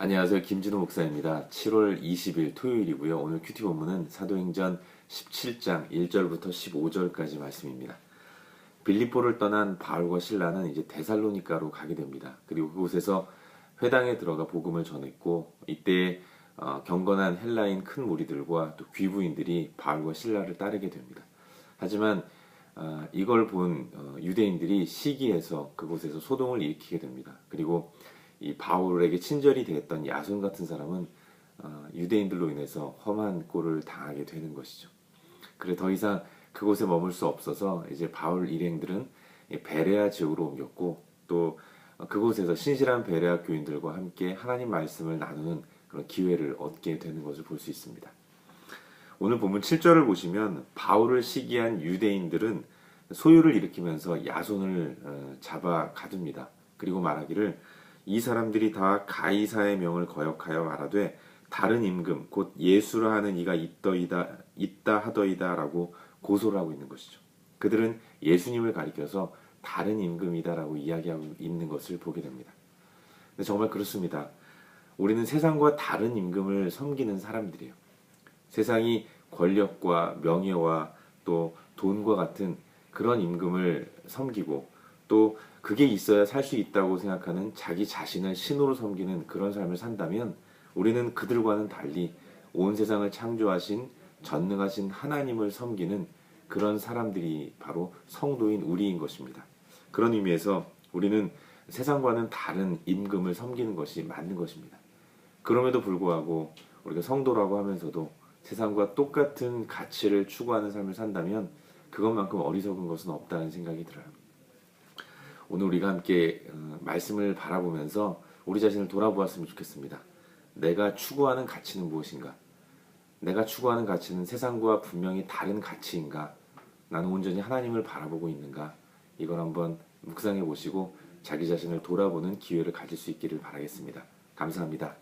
안녕하세요. 김진호 목사입니다. 7월 20일 토요일이고요. 오늘 큐티 본문은 사도행전 17장 1절부터 15절까지 말씀입니다. 빌립보를 떠난 바울과 신라는 이제 데살로니카로 가게 됩니다. 그리고 그곳에서 회당에 들어가 복음을 전했고 이때 어, 경건한 헬라인 큰 무리들과 또 귀부인들이 바울과 신라를 따르게 됩니다. 하지만 어, 이걸 본 어, 유대인들이 시기해서 그곳에서 소동을 일으키게 됩니다. 그리고 이 바울에게 친절이 되었던 야손 같은 사람은 어, 유대인들로 인해서 험한 꼴을 당하게 되는 것이죠. 그래 더 이상 그곳에 머물 수 없어서 이제 바울 일행들은 이 베레아 지역으로 옮겼고 또 그곳에서 신실한 베레아 교인들과 함께 하나님 말씀을 나누는 그런 기회를 얻게 되는 것을 볼 수 있습니다. 오늘 본문 7절을 보시면 바울을 시기한 유대인들은 소유를 일으키면서 야손을 어, 잡아 가둡니다. 그리고 말하기를 이 사람들이 다 가이사의 명을 거역하여 말하되 다른 임금 곧 예수라 하는 이가 있더이다 있다 하더이다라고 고소를 하고 있는 것이죠. 그들은 예수님을 가리켜서 다른 임금이다라고 이야기하고 있는 것을 보게 됩니다. 근데 정말 그렇습니다. 우리는 세상과 다른 임금을 섬기는 사람들이에요. 세상이 권력과 명예와 또 돈과 같은 그런 임금을 섬기고 또 그게 있어야 살 수 있다고 생각하는 자기 자신을 신으로 섬기는 그런 삶을 산다면 우리는 그들과는 달리 온 세상을 창조하신 전능하신 하나님을 섬기는 그런 사람들이 바로 성도인 우리인 것입니다. 그런 의미에서 우리는 세상과는 다른 임금을 섬기는 것이 맞는 것입니다. 그럼에도 불구하고 우리가 성도라고 하면서도 세상과 똑같은 가치를 추구하는 삶을 산다면 그것만큼 어리석은 것은 없다는 생각이 들어요. 오늘 우리가 함께 어, 말씀을 바라보면서 우리 자신을 돌아보았으면 좋겠습니다. 내가 추구하는 가치는 무엇인가? 내가 추구하는 가치는 세상과 분명히 다른 가치인가? 나는 온전히 하나님을 바라보고 있는가? 이걸 한번 묵상해 보시고 자기 자신을 돌아보는 기회를 가질 수 있기를 바라겠습니다. 감사합니다.